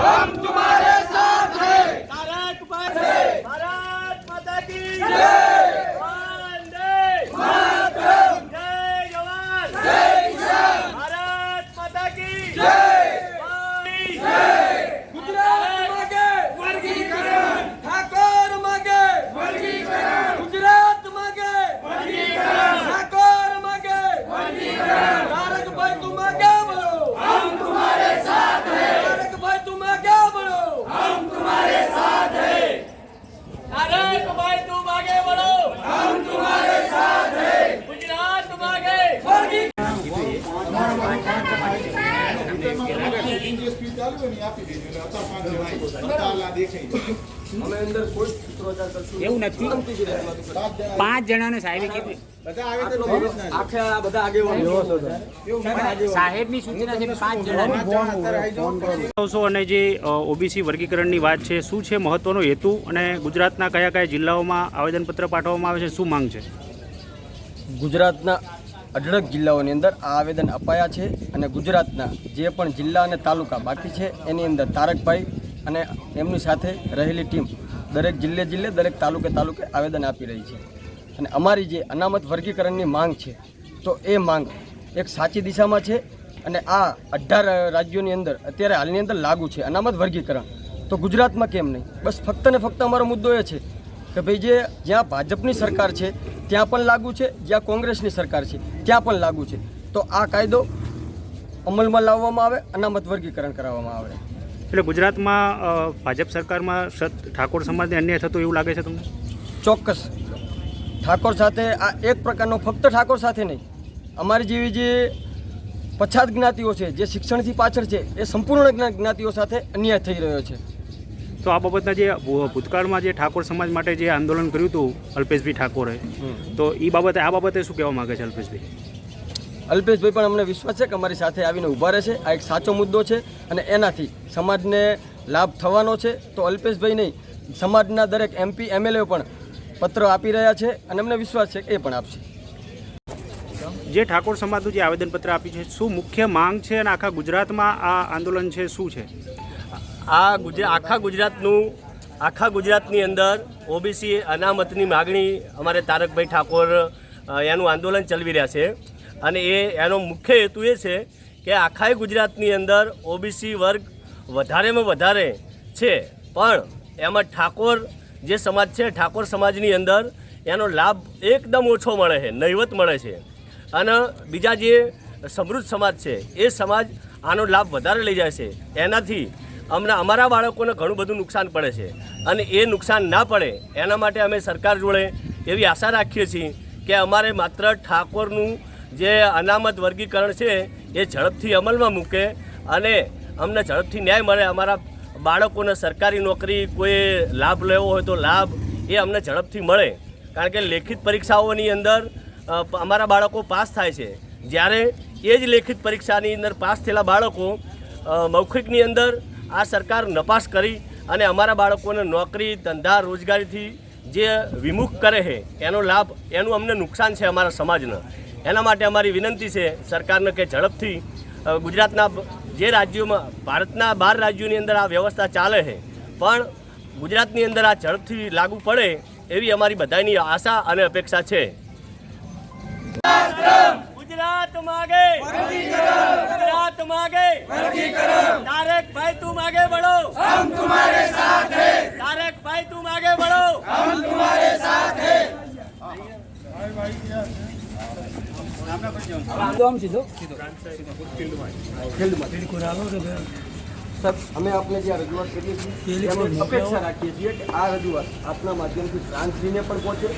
हम એવું નથી. પાંચ જણાને સાહેબે કીધું. સાહેબની સૂચના છે કે પાંચ જણા. છો અને જે ઓબીસી વર્ગીકરણની વાત છે શું છે મહત્વનો હેતુ અને ગુજરાતના કયા કયા જિલ્લાઓમાં આવેદનપત્ર પાઠવવામાં આવે છે? શું માંગ છે? ગુજરાતના અઢળક જિલ્લાઓની અંદર આ આવેદન અપાયા છે અને ગુજરાતના જે પણ જિલ્લા અને તાલુકા બાકી છે, એની અંદર તારકભાઈ અને એમની સાથે રહેલી ટીમ દરેક જિલ્લે જિલ્લે, દરેક તાલુકે તાલુકે આવેદન આપી રહી છે. અને અમારી જે અનામત વર્ગીકરણની માંગ છે, તો એ માંગ એક સાચી દિશામાં છે અને આ અઢાર રાજ્યોની અંદર અત્યારે હાલની અંદર લાગુ છે અનામત વર્ગીકરણ. તો ગુજરાતમાં કેમ નહીં? બસ ફક્ત ને ફક્ત અમારો મુદ્દો એ છે કે ભાઈ જે જ્યાં ભાજપની સરકાર છે ત્યાં પણ લાગુ છે જ્યાં કોંગ્રેસની સરકાર છે ત્યાં પણ લાગુ છે. તો આ કાયદો અમલમાં લાવવામાં આવે અનામત વર્ગીકરણ કરાવવામાં આવે. એટલે ગુજરાતમાં ભાજપ સરકારમાં સત- ઠાકોર સમાજને અન્યાય થતો એવું લાગે છે તમને? ચોક્કસ. ઠાકોર સાથે આ એક પ્રકારનો ફક્ત ઠાકોર સાથે નહીં. અમારી જેવી જે પછાત જ્ઞાતિઓ છે જે શિક્ષણથી પાછળ છે એ સંપૂર્ણ જ્ઞા- જ્ઞાતિઓ સાથે અન્યાય થઈ રહ્યો છે. તો આ બાબતના જે ભૂતકાળમાં જે ઠાકોર સમાજ માટે જે આંદોલન કર્યું હતું અલ્પેશભાઈ ઠાકોરે તો એ બાબતે આ બાબતે શું કહેવા માંગે છે અલ્પેશભાઈ? અલ્પેશભાઈ પણ અમને વિશ્વાસ છે કે અમારી સાથે આવીને ઊભા રહેશે. આ એક સાચો મુદ્દો છે અને એનાથી સમાજને લાભ થવાનો છે. તો અલ્પેશભાઈ નહીં સમાજના દરેક એમપી એમએલએ પણ પત્ર આપી રહ્યા છે અને અમને વિશ્વાસ છે કે એ પણ આપશે. જે ઠાકોર સમાજનું જે આવેદનપત્ર આપ્યું છે શું મુખ્ય માંગ છે અને આખા ગુજરાતમાં આ આંદોલન છે શું છે? આ ગુજરાત આખા ગુજરાતનું, આખા ગુજરાતની અંદર ઓબીસી અનામતની માગણી અમારે તારકભાઈ ઠાકોર એનું આંદોલન ચલાવી રહ્યા છે. અને એ, એનો મુખ્ય હેતુ એ છે કે આખા ગુજરાતની અંદર ઓબીસી વર્ગ વધારેમાં વધારે છે. પણ એમાં ઠાકોર જે સમાજ છે, ઠાકોર સમાજની અંદર એનો લાભ એકદમ ઓછો મળે છે, નહીવત મળે છે. અને બીજા જે સમૃદ્ધ સમાજ છે, એ સમાજ આનો લાભ વધારે લઈ જાય છે. એનાથી અમને અમારા બાળકોને ઘણું બધું નુકસાન પડે છે. અને એ નુકસાન ના પડે, એના માટે અમે સરકાર જોડે એવી આશા રાખીએ છીએ કે અમારે માત્ર ઠાકોરનું જે અનામત વર્ગીકરણ છે, એ ઝડપથી અમલમાં મૂકે અને અમને ઝડપથી ન્યાય મળે. અમારા બાળકોને સરકારી નોકરી કોઈ લાભ લેવો હોય તો લાભ એ અમને ઝડપથી મળે. કારણ કે લેખિત પરીક્ષાઓની અંદર અમારા બાળકો પાસ થાય છે. જ્યારે એ જ લેખિત પરીક્ષાની અંદર પાસ થયેલા બાળકો મૌખિકની અંદર આ સરકાર નપાસ કરી અને અમારા બાળકોને નોકરી, ધંધા, રોજગારીથી જે વિમુખ કરે છે, એનો લાભ, એનું અમને નુકસાન છે અમારા સમાજને. એના માટે અમારી વિનંતી છે સરકારને કે ઝડપથી ગુજરાતના જે રાજ્યોમાં, ભારતના બાર રાજ્યોની અંદર આ વ્યવસ્થા ચાલે છે, પણ ગુજરાતની અંદર આ ઝડપથી લાગુ પડે એવી અમારી બધાની આશા અને અપેક્ષા છે. ગુજરાત માગે. ગુજરાત માગે. તારક ભાઈ તું માગે બળો તારક ભાઈ તું માગે બળો અમે આપને જે રજૂઆત કરીએ છીએ કે આ રજૂઆત આપના માધ્યમથી પ્રાંતશ્રીને પણ પહોંચે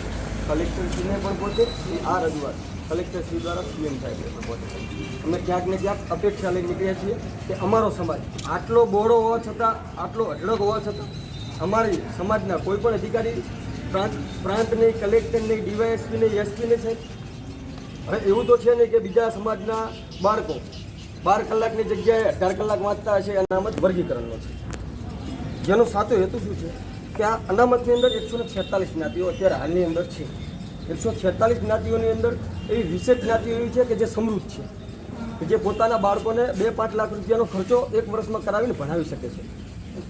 કલેક્ટરશ્રીને પણ પહોંચે એ આ રજૂઆત કલેક્ટરશ્રી દ્વારા સીએમ સાહેબ અમે ક્યાંક ને ક્યાંક અપેક્ષા લઈ નીકળ્યા છીએ કે અમારો સમાજ આટલો બોળો હોવા છતાં, આટલો અઢળક હોવા છતાં, અમારી સમાજના કોઈ પણ અધિકારી પ્રાંત પ્રાંત નહીં કલેક્ટર નહીં ડીવાયએસપી નહીં એસપી નહીં સાહેબ હવે એવું તો છે ને કે બીજા સમાજના બાળકો બાર કલાકની જગ્યાએ અઢાર કલાક વાંચતા હશે, અનામત વર્ગીકરણનો છે. જેનો સાચો હેતુ શું છે? કે આ અનામતની અંદર એકસો ને છેતાલીસ જ્ઞાતિઓ અત્યારે હાલની અંદર છે. એકસો છેતાલીસ જ્ઞાતિઓની અંદર એવી વિશેષ જ્ઞાતિઓ એવી છે કે જે સમૃદ્ધ છે. કે જે પોતાના બાળકોને બે પાંચ લાખ રૂપિયાનો ખર્ચો એક વર્ષમાં કરાવીને ભણાવી શકે છે.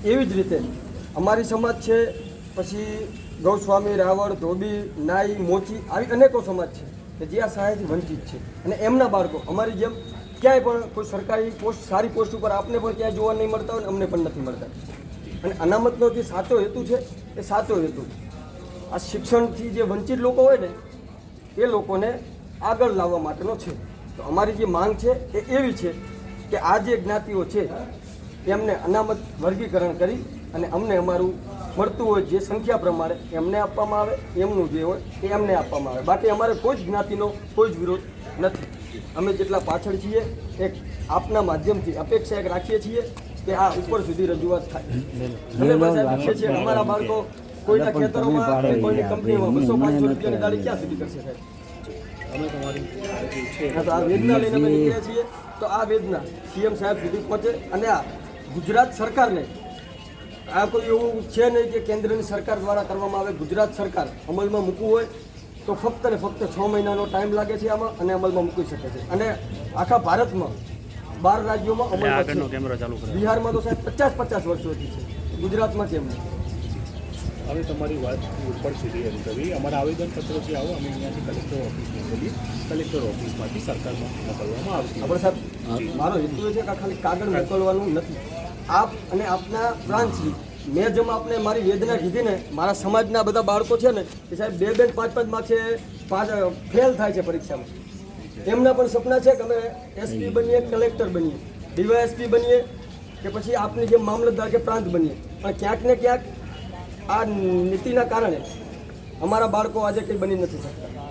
એવી જ રીતે અમારી સમાજ છે, પછી ગૌસ્વામી, રાવળ, ધોબી, નાઈ, મોચી આવી અનેકો સમાજ છે કે જે આ સહાયથી વંચિત છે. અને એમના બાળકો અમારી જેમ ક્યાંય પણ કોઈ સરકારી પોસ્ટ, સારી પોસ્ટ ઉપર આપને પણ ક્યાંય જોવા નહીં મળતા હોય ને અમને પણ નથી મળતા. અને અનામતનો જે સાચો હેતુ છે, એ સાચો હેતુ છે આ શિક્ષણથી જે વંચિત લોકો હોય ને એ લોકોને આગળ લાવવા માટેનો છે. તો અમારી જે માંગ છે એ એવી છે કે આ જે જ્ઞાતિઓ છે એમને અનામત વર્ગીકરણ કરી અને અમને અમારું મળતું હોય જે સંખ્યા પ્રમાણે એમને આપવામાં આવે એમનું જે હોય એ એમને આપવામાં આવે. બાકી અમારે કોઈ જ જ્ઞાતિનો કોઈ જ વિરોધ નથી. અમે જેટલા પાછળ છીએ એક આપના માધ્યમથી અપેક્ષા એક રાખીએ છીએ કે આ ઉપર સુધી રજૂઆત થાય. અમે અમારા બાળકો કોઈના ખેતરોમાં કોઈની કંપનીમાં બસો પાંચસો રૂપિયાની દાડી ક્યાં સુધી કરશે સાહેબ? આ વેદના લઈને અમે નીકળ્યા છીએ. તો આ વેદના સીએમ સાહેબ સુધી પહોંચે અને આ ગુજરાત સરકારને આ કોઈ એવું છે નહીં કે કેન્દ્રની સરકાર દ્વારા કરવામાં આવે. ગુજરાત સરકાર અમલમાં મૂકવું હોય તો ફક્ત ને ફક્ત છ મહિનાનો ટાઈમ લાગે છે આમાં અને અમલમાં મૂકી શકે છે. અને આખા ભારતમાં બાર રાજ્યોમાં ચાલુ બિહારમાં તો સાહેબ પચાસ પચાસ વર્ષોથી છે. ગુજરાતમાં કેમ નહીં? હવે તમારી વાત ઉપર સુધી એમ કરી અમારા આવેદનપત્રો જે આવો અમે અહીંયાથી કલેક્ટર ઓફિસ મોકલીએ કલેક્ટર ઓફિસમાંથી સરકારમાં મોકલવામાં આવશે આપણે સાહેબ મારો હેતુ છે કે ખાલી કાગળ મોકલવાનું નથી. આપ અને આપના બ્રાન્ચની મેં જેમ આપને મારી વેદના કીધી ને મારા સમાજના બધા બાળકો છે ને એ સાહેબ બે બે પાંચ પાંચ છે પાંચ ફેલ થાય છે પરીક્ષામાં. એમના પણ સપના છે કે અમે એસપી બનીએ કલેક્ટર બનીએ ડીવાયએસપી બનીએ કે પછી આપની જેમ મામલતદાર કે પ્રાંત બનીએ. પણ ક્યાંક ને ક્યાંક આ નીતિના કારણે અમારા બાળકો આજે કંઈ બની નથી શકતા.